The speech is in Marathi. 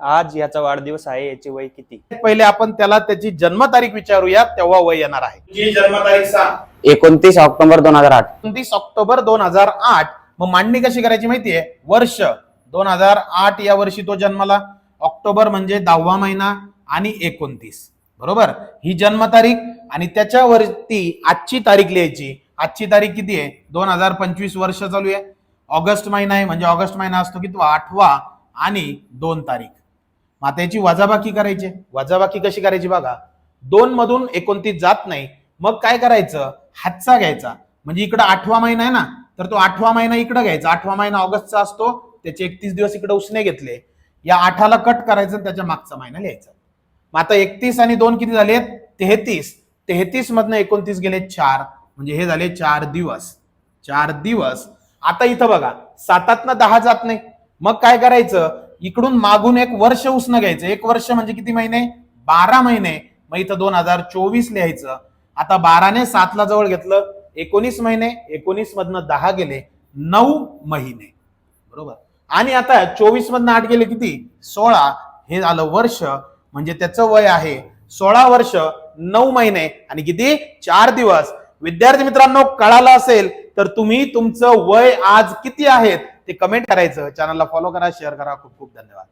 आज याचा वाढदिवस आहे याचे वय किती? पहिले आपण त्याला त्याची जन्मतारीख विचारूया तेव्हा वय येणार आहे. तुझी जन्मतारीख सांग. एकोणतीस ऑक्टोबर दोन हजार आठ. एकोणतीस ऑक्टोबर दोन हजार आठ. मग मांडणी कशी करायची माहितीये? वर्ष. दोन हजार आठ या वर्षी तो जन्मला. ऑक्टोबर म्हणजे दहावा महिना आणि एकोणतीस. बरोबर? ही जन्मतारीख आणि त्याच्यावरती आजची तारीख लिहायची. आजची तारीख किती आहे? दोन हजार पंचवीस वर्ष चालू आहे. ऑगस्ट महिना आहे म्हणजे ऑगस्ट महिना असतो की तो आठवा आणि दोन तारीख. मग त्याची वजाबाकी करायची. वजाबाकी कशी करायची बघा. दोन मधून एकोणतीस जात नाही. मग काय करायचं? हातचा घ्यायचा. म्हणजे इकडं आठवा महिना आहे ना तर तो आठवा महिना इकडं घ्यायचा. आठवा महिना ऑगस्टचा असतो त्याचे एकतीस दिवस इकडे उसने घेतले. या आठाला कट करायचं त्याच्या मागचा महिना लिहायचा. मग आता एकतीस आणि दोन किती झाले तेहतीस. तेहतीस मधनं एकोणतीस गेले चार. म्हणजे हे झाले चार दिवस. चार दिवस. आता इथं बघा सातातनं दहा जात नाही. मग काय करायचं? इकडून मागून एक वर्ष उसणं घ्यायचं. एक वर्ष म्हणजे किती महिने? बारा महिने. मग इथं दोन हजार चोवीस लिहायचं. आता बाराने सातला जवळ घेतलं. एकोणीस महिने. एकोणीस मधनं दहा गेले. नऊ महिने. बरोबर? आणि आता चोवीस मधनं आठ गेले किती? सोळा. हे झालं वर्ष. म्हणजे त्याचं वय आहे सोळा वर्ष नऊ महिने. आणि किती? चार दिवस. विद्यार्थी मित्रांनो कळालं असेल तर तुम्ही तुमचं वय आज किती आहेत ते कमेंट करायचं. चॅनलला फॉलो करा शेअर करा. खूप खूप धन्यवाद.